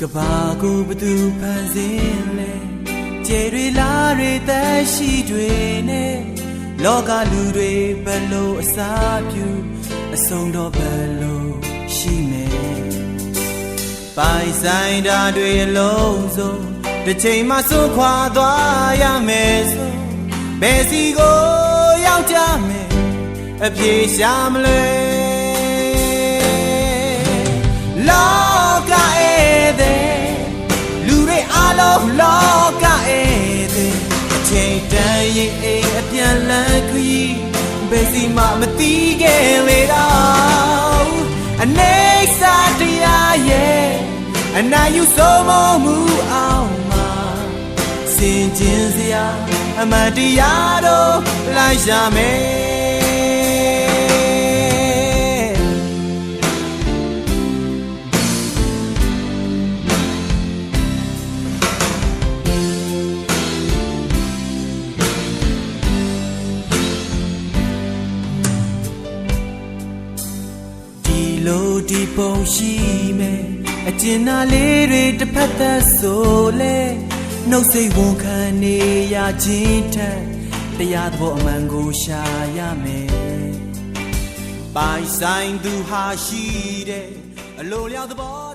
ကဘာကိုဘသူဖန်ဆင်းလဲကျေတွေလားတွေသက်ရှိတွေနဲ့လောကလူတွေဘယ်လိုအစာပြုအဆုံးတော့ဘယ်လိုရှိမယ်ပိုင်ဆိုင်တာတွေအလုံးစုံတစ်ချိန်မှစွန့်ခွာသွားရမယ်ဆိုဘယ်စီကိုရောက်ကြမယ်အပြေရှာမလဲလော မှမတီးခဲ့လေတော့အနေစာတရားရဲ့အနာယူဆုံးမမှုအောင်မှာစင်ကျင်စရာအမှန်တရားတို့လိုက်ရမယ် လိုဒီပုံရှိမယ်အကျဉ်းနာလေးတွေတစ်ဖက်သက်ဆိုလဲနှုတ်စိတ်ဝန်ခံနေရခြင်းထက်တရားသဘောအမှန်ကိုရှာရမယ်ပိုင်ဆိုင်သူဟာရှိတယ်အလိုလျောက်သဘော